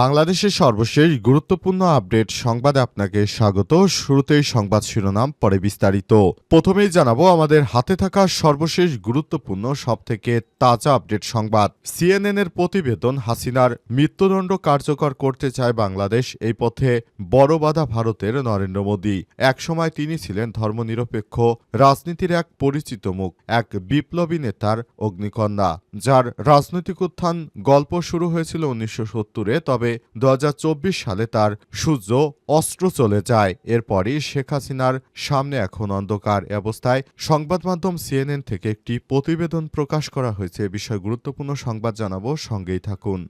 বাংলাদেশের সর্বশেষ গুরুত্বপূর্ণ আপডেট সংবাদে আপনাকে স্বাগত। শুরুতেই সংবাদ শিরোনাম, পরে বিস্তারিত। প্রথমেই জানাব, আমাদের হাতে থাকা সর্বশেষ গুরুত্বপূর্ণ, সবথেকে তাজা আপডেট সংবাদ। সিএনএন এর প্রতিবেদন, হাসিনার মৃত্যুদণ্ড কার্যকর করতে চায় বাংলাদেশ, এই পথে বড় বাধা ভারতের নরেন্দ্র মোদী। একসময় তিনি ছিলেন ধর্মনিরপেক্ষ, রাজনীতির এক পরিচিত মুখ, এক বিপ্লবী নেতার অগ্নিকন্যা, যার রাজনৈতিক উত্থান গল্প শুরু হয়েছিল উনিশশো সত্তরে, তবে দু হাজার চব্বিশ সালে তার সূর্য অস্ত্র চলে যায়। এরপরই শেখ হাসিনার সামনে এখন অন্ধকার অবস্থায়। সংবাদ মাধ্যম সিএনএন থেকে একটি প্রতিবেদন প্রকাশ করা হয়েছে। বিষয়ে গুরুত্বপূর্ণ সংবাদ জানাব। সঙ্গেই থাকুন।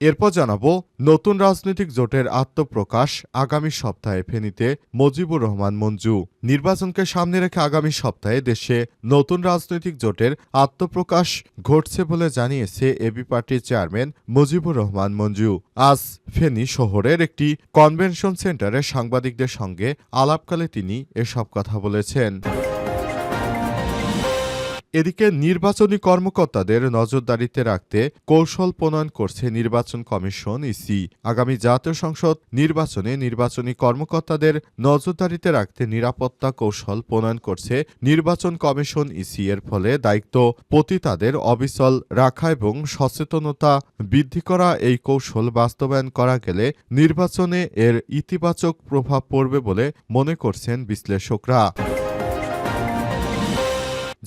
এরপর জানাব, নতুন রাজনৈতিক জোটের আত্মপ্রকাশ আগামী সপ্তাহে ফেনীতে মজিবুর রহমান মঞ্জু। নির্বাচনকে সামনে রেখে আগামী সপ্তাহে দেশে নতুন রাজনৈতিক জোটের আত্মপ্রকাশ ঘটছে বলে জানিয়েছে এবি পার্টির চেয়ারম্যান মুজিবুর রহমান মঞ্জু। আজ ফেনী শহরের একটি কনভেনশন সেন্টারে সাংবাদিকদের সঙ্গে আলাপকালে তিনি এসব কথা বলেছেন। এদিকে নির্বাচনী কর্মকর্তাদের নজরদারিতে রাখতে কৌশল প্রণয়ন করছে নির্বাচন কমিশন ইসি। আগামী জাতীয় সংসদ নির্বাচনে নির্বাচনী কর্মকর্তাদের নজরদারিতে রাখতে নিরাপত্তা কৌশল প্রণয়ন করছে নির্বাচন কমিশন ইসি। এর ফলে দায়িত্ব পতিতাদের অবিচল রাখা এবং সচেতনতা বৃদ্ধি করা এই কৌশল বাস্তবায়ন করা গেলে নির্বাচনে এর ইতিবাচক প্রভাব পড়বে বলে মনে করছেন বিশ্লেষকরা।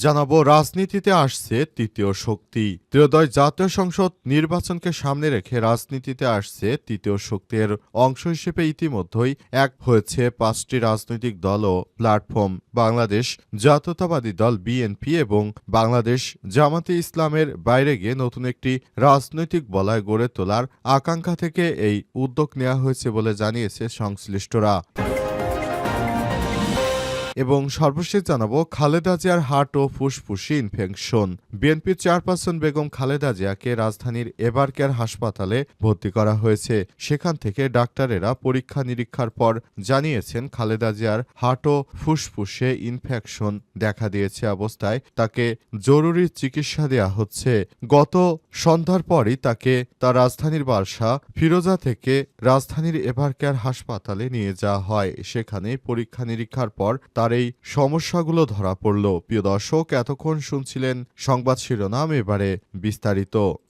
জানাব, রাজনীতিতে আসছে তৃতীয় শক্তি। ত্রয়োদশ জাতীয় সংসদ নির্বাচনকে সামনে রেখে রাজনীতিতে আসছে তৃতীয় শক্তির অংশ হিসেবে ইতিমধ্যেই এক হয়েছে পাঁচটি রাজনৈতিক দল ও প্ল্যাটফর্ম। বাংলাদেশ জাতীয়তাবাদী দল বিএনপি এবং বাংলাদেশ জামাতে ইসলামের বাইরে গিয়ে নতুন একটি রাজনৈতিক বলয় গড়ে তোলার আকাঙ্ক্ষা থেকে এই উদ্যোগ নেওয়া হয়েছে বলে জানিয়েছে সংশ্লিষ্টরা। এবং সর্বশেষ জানাব খালেদা জিয়ার হার্ট ও ফুসফুসি ইনফেকশন বিএনপির চেয়ারপারসন বেগম খালেদা জিয়াকে রাজধানীর এবারকেয়ার হাসপাতালে ভর্তি করা হয়েছে। সেখান থেকে ডাক্তারেরা পরীক্ষা নিরীক্ষার পর জানিয়েছেন খালেদা জিয়ার হার্ট ও ফুসফুসে ইনফেকশন দেখা দিয়েছে অবস্থায়। তাকে জরুরি চিকিৎসা দেওয়া হচ্ছে। গত সন্ধ্যার পরই তাকে তার রাজধানীর বাসা ফিরোজা থেকে রাজধানীর এভারকেয়ার হাসপাতালে নিয়ে যাওয়া হয়। সেখানে পরীক্ষা নিরীক্ষার পর তার এই সমস্যাগুলো ধরা পড়ল। প্রিয় দর্শক এতক্ষণ শুনছিলেন সংবাদ শিরোনাম এবারে বিস্তারিত।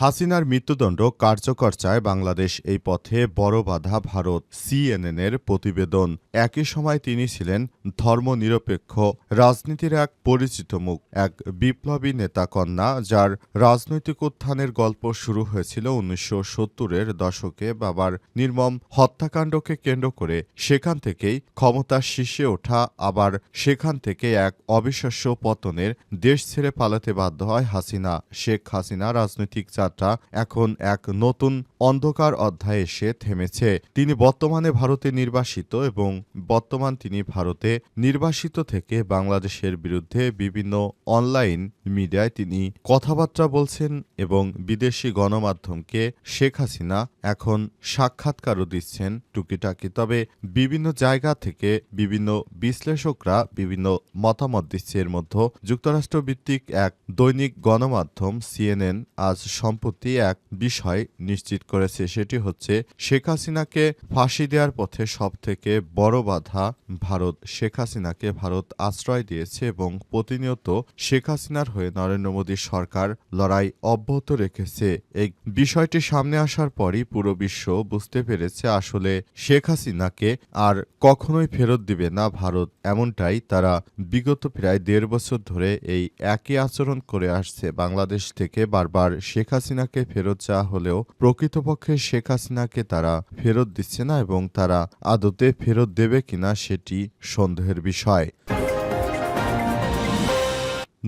হাসিনার মৃত্যুদণ্ড কার্যকর চায় বাংলাদেশ এই পথে বড় বাধা ভারত সিএনএন এর প্রতিবেদন। একই সময় তিনি ছিলেন ধর্মনিরপেক্ষ, রাজনীতির এক পরিচিত মুখ, এক বিপ্লবী নেতা কন্যা যার রাজনৈতিক উত্থানের গল্প শুরু হয়েছিল উনিশশো সত্তরের দশকে। বাবার নির্মম হত্যাকাণ্ডকে কেন্দ্র করে সেখান থেকেই ক্ষমতার শীর্ষে ওঠা, আবার সেখান থেকে এক অবিশ্বাস্য পতনের দেশ ছেড়ে পালাতে বাধ্য হয় হাসিনা। শেখ হাসিনা রাজনৈতিক যাত্রা এখন এক নতুন অন্ধকার অধ্যায়ে এসে থেমেছে। তিনি বর্তমানে ভারতে নির্বাসিত এবং বর্তমান তিনি ভারতে নির্বাসিত থেকে বাংলাদেশের বিরুদ্ধে বিভিন্ন অনলাইন মিডিয়ায় তিনি কথাবার্তা বলছেন এবং বিদেশি গণমাধ্যমকে শেখ হাসিনা এখন সাক্ষাৎকারও দিচ্ছেন টুকিটাকি। তবে বিভিন্ন জায়গা থেকে বিভিন্ন বিশ্লেষকরা বিভিন্ন মতামত দিচ্ছে। এর মধ্যে যুক্তরাষ্ট্র ভিত্তিক এক দৈনিক গণমাধ্যম সিএনএন আজ সম্প্রতি এক বিষয় নিশ্চিত করেছে, সেটি হচ্ছে শেখ হাসিনাকে ফাঁসি দেওয়ার পথে সবথেকে বড় বাধা ভারত। শেখ হাসিনাকে ভারত আশ্রয় দিয়েছে এবং প্রতিনিয়ত শেখ হাসিনার হয়ে নরেন্দ্র মোদী সরকার লড়াই অব্যাহত রেখেছে। এই বিষয়টি সামনে আসার পরই পুরো বিশ্ব বুঝতে পেরেছে আসলে শেখ হাসিনাকে আর কখনোই ফেরত দিবে না ভারত। এমনটাই তারা বিগত প্রায় দেড় বছর ধরে এই একই আচরণ করে আসছে। বাংলাদেশ থেকে বারবার শেখ হাসিনা হাসিনাকে ফেরত চাওয়া হলেও প্রকৃতপক্ষে শেখ হাসিনাকে তারা ফেরত দিচ্ছে না এবং তারা আদতে ফেরত দেবে কিনা সেটি সন্দেহের বিষয়।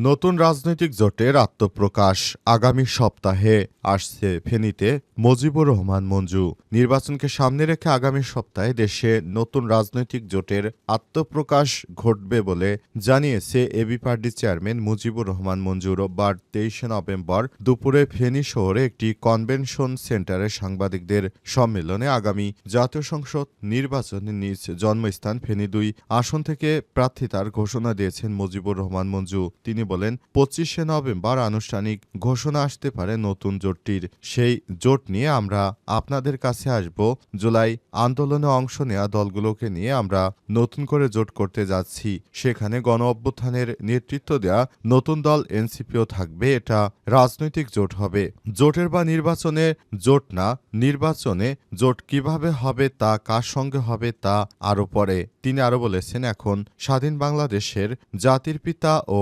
নতুন রাজনৈতিক জোটের আত্মপ্রকাশ আগামী সপ্তাহে আসছে ফেনীতে মজিবুর রহমান মঞ্জু। নির্বাচনকে সামনে রেখে আগামী সপ্তাহে দেশে নতুন রাজনৈতিক জোটের আত্মপ্রকাশ ঘটবে বলে জানিয়েছে AB party chairman Mujibur Rahman Manju. রোববার তেইশে নভেম্বর দুপুরে ফেনী শহরে একটি কনভেনশন সেন্টারে সাংবাদিকদের সম্মেলনে আগামী জাতীয় সংসদ নির্বাচনে নিজ জন্মস্থান ফেনী দুই আসন থেকে প্রার্থিতার ঘোষণা দিয়েছেন মুজিবুর রহমান মঞ্জু। তিনি বলেন, পঁচিশে নভেম্বর আনুষ্ঠানিক ঘোষণা আসতে পারে নতুন জোটটির। সেই জোট নিয়ে আমরা আপনাদের কাছে আসব। জুলাই আন্দোলনে অংশ নেওয়া দলগুলোকে নিয়ে আমরা নতুন করে জোট করতে যাচ্ছি। সেখানে গণ অভ্যুত্থানের নেতৃত্ব দেয়া নতুন দল এনসিপিও থাকবে, এটা রাজনৈতিক জোট হবে। জোটের বা নির্বাচনে জোট না, নির্বাচনে জোট কীভাবে হবে, তা কার সঙ্গে হবে, তা আরও পরে। তিনি আরও বলেছেন, এখন স্বাধীন বাংলাদেশের জাতির পিতা ও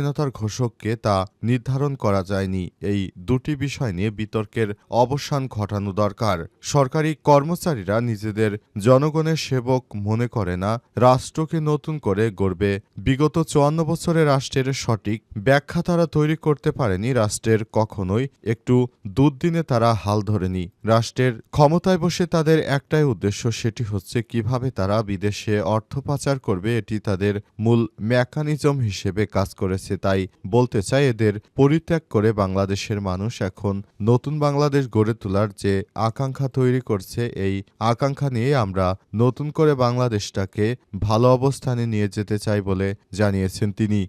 স্বাধীনতার ঘোষককে তা নির্ধারণ করা যায়নি। এই দুটি বিষয় নিয়ে বিতর্কের অবসান ঘটানো দরকার। সরকারি কর্মচারীরা নিজেদের জনগণের সেবক মনে করে না, রাষ্ট্রকে নতুন করে গড়বে। বিগত চুয়ান্ন বছরে রাষ্ট্রের সঠিক ব্যাখ্যা তারা তৈরি করতে পারেনি, রাষ্ট্রের কখনোই একটু দুর্দিনে তারা হাল ধরেনি। রাষ্ট্রের ক্ষমতায় বসে তাদের একটাই উদ্দেশ্য, সেটি হচ্ছে কীভাবে তারা বিদেশে অর্থ পাচার করবে, এটি তাদের মূল মেকানিজম হিসেবে কাজ করেছে। তাই বলতে চাই এদের পরিত্যাগ করে বাংলাদেশের মানুষ এখন নতুন বাংলাদেশ গড়ে তোলার যে আকাঙ্ক্ষা তৈরি করছে, এই আকাঙ্ক্ষা নিয়ে আমরা নতুন করে বাংলাদেশটাকে ভালো অবস্থানে নিয়ে যেতে চাই বলে জানিয়েছেন তিনি।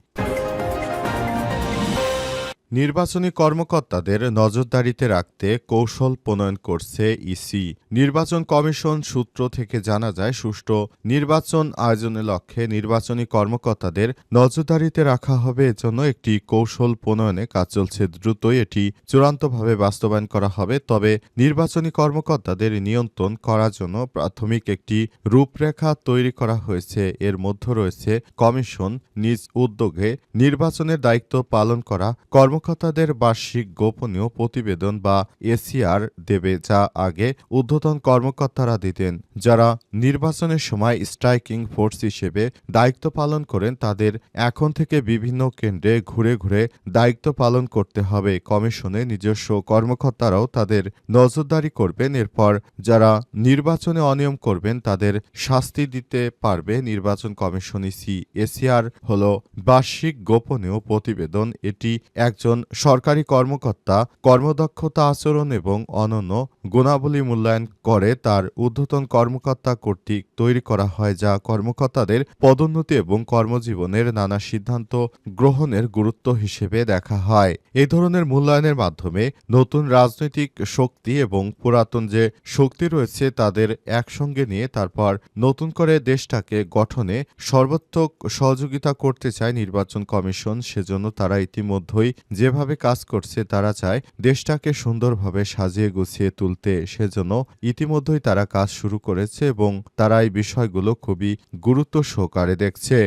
নির্বাচনী কর্মকর্তাদের নজরদারিতে রাখতে কৌশল প্রণয়ন করছে ইসি। নির্বাচন কমিশন সূত্র থেকে জানা যায়, সুষ্ঠু নির্বাচন আয়োজনের লক্ষ্যে নির্বাচনী কর্মকর্তাদের নজরদারিতে রাখা হবে এজন্য একটি কৌশল প্রণয়নে কাজ চলছে। দ্রুতই এটি চূড়ান্তভাবে বাস্তবায়ন করা হবে, তবে নির্বাচনী কর্মকর্তাদের নিয়ন্ত্রণ করার জন্য প্রাথমিক একটি রূপরেখা তৈরি করা হয়েছে। এর মধ্যে রয়েছে কমিশন নিজ উদ্যোগে নির্বাচনের দায়িত্ব পালন করা কর্মকর্তাদের বার্ষিক গোপনীয় প্রতিবেদন বা এসিআর দেবে যা আগে ঊর্ধ্বতন কর্মকর্তারা দিতেন। যারা নির্বাচনের সময় স্ট্রাইকিং ফোর্স হিসেবে দায়িত্ব পালন করেন, তাদের এখন থেকে বিভিন্ন কেন্দ্রে ঘুরে ঘুরে দায়িত্ব পালন করতে হবে। কমিশনে নিজস্ব কর্মকর্তারাও তাদের নজরদারি করবেন। এরপর যারা নির্বাচনে অনিয়ম করবেন, তাদের শাস্তি দিতে পারবে নির্বাচন কমিশন। ইসি এসিআর হল বার্ষিক গোপনীয় প্রতিবেদন। এটি একজন সরকারি কর্মকর্তা কর্মদক্ষতা আচরণ এবং অনন্য গুণাবলী মূল্যায়ন করে তার ঊর্ধ্বতন কর্মকর্তা কর্তৃক তৈরি করা হয় যা কর্মকর্তাদের পদোন্নতি এবং কর্মজীবনের নানা সিদ্ধান্ত গ্রহণের গুরুত্ব হিসেবে দেখা হয়। এই ধরনের মূল্যায়নের মাধ্যমে নতুন রাজনৈতিক শক্তি এবং পুরাতন যে শক্তি রয়েছে তাদের একসঙ্গে নিয়ে তারপর নতুন করে দেশটাকে গঠনে সর্বাত্মক সহযোগিতা করতে চায় নির্বাচন কমিশন, সেজন্য তারা ইতিমধ্যেই যেভাবে কাজ করছে তারা চায় দেশটাকে সুন্দরভাবে সাজিয়ে গুছিয়ে তুলতে। সেজন্য ইতিমধ্যেই তারা কাজ শুরু করেছে এবং তারা এই বিষয়গুলো খুবই গুরুত্ব সহকারে দেখছে।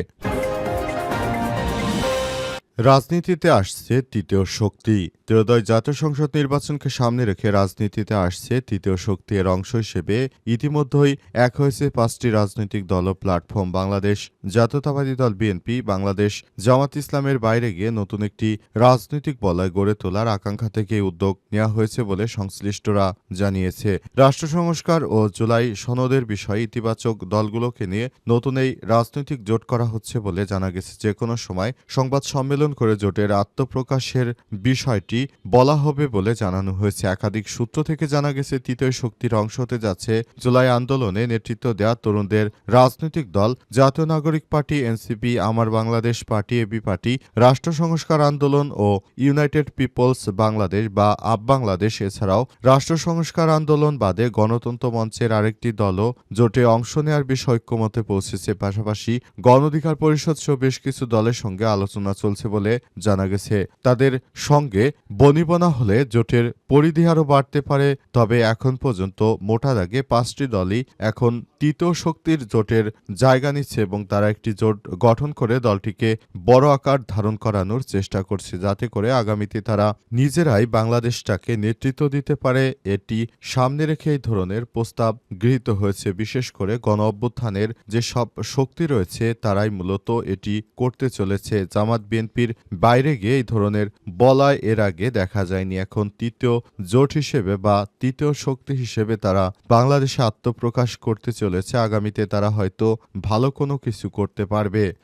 রাজনীতিতে আসছে তৃতীয় শক্তি। ত্রয়োদশ জাতীয় সংসদ নির্বাচনকে সামনে রেখে রাজনীতিতে আসছে তৃতীয় শক্তি এর অংশ হিসেবে। ইতিমধ্যেই এক হয়েছে পাঁচটি রাজনৈতিক দল ও প্ল্যাটফর্ম। বাংলাদেশ জাতীয়তাবাদী দল বিএনপি, বাংলাদেশ জামাত ইসলামের বাইরে গিয়ে নতুন একটি রাজনৈতিক বলয় গড়ে তোলার আকাঙ্ক্ষা থেকে উদ্যোগ নেওয়া হয়েছে বলে সংশ্লিষ্টরা জানিয়েছে। রাষ্ট্র সংস্কার ও জুলাই সনদের বিষয়ে ইতিবাচক দলগুলোকে নিয়ে নতুন এই রাজনৈতিক জোট করা হচ্ছে বলে জানা গেছে। যে কোনো সময় সংবাদ সম্মেলন করে জোটের আত্মপ্রকাশের বিষয়টি বলা হবে বলে জানানো হয়েছে। একাধিক সূত্র থেকে জানা গেছে, তৃতীয় শক্তির অংশ হতে যাচ্ছে জুলাই আন্দোলনে নেতৃত্ব দেওয়া তরুণদের রাজনৈতিক দল, জাতীয় নাগরিক পার্টি, এনসিপি, আমার বাংলাদেশ পার্টি এবি পার্টি, রাষ্ট্র সংস্কার আন্দোলন ও ইউনাইটেড পিপলস বাংলাদেশ বা আপ বাংলাদেশ এছাড়াও রাষ্ট্র সংস্কার আন্দোলন বাদে গণতন্ত্র মঞ্চের আরেকটি দলও জোটে অংশ নেওয়ার বিষয়ে ঐক্যমতে পৌঁছেছে। পাশাপাশি গণ অধিকার পরিষদ সহ বেশ কিছু দলের সঙ্গে আলোচনা চলছে বলে জানা গেছে। তাদের সঙ্গে বনিবনা হলে জোটের পরিধি আরও বাড়তে পারে, তবে এখন পর্যন্ত মোটা দাগে পাঁচটি দলই এখন তৃতীয় শক্তির জোটের জায়গা নিচ্ছে এবং তারা একটি জোট গঠন করে দলটিকে বড় আকার ধারণ করানোর চেষ্টা করছে, যাতে করে আগামীতে তারা নিজেরাই বাংলাদেশটাকে নেতৃত্ব দিতে পারে। এটি সামনে রেখে এই ধরনের প্রস্তাব গৃহীত হয়েছে। বিশেষ করে গণ অভ্যুত্থানের যে সব শক্তি রয়েছে, তারাই মূলত এটি করতে চলেছে। জামাত বিএনপির বাইরে গিয়ে এই ধরনের বলয় এর আগে দেখা যায়নি। এখন তৃতীয় জোট হিসেবে বা তৃতীয় শক্তি হিসেবে তারা বাংলাদেশে আত্মপ্রকাশ করতে চলেছে। আগামীতে তারা হয়তো ভালো কোনো কিছু করতে পারবে।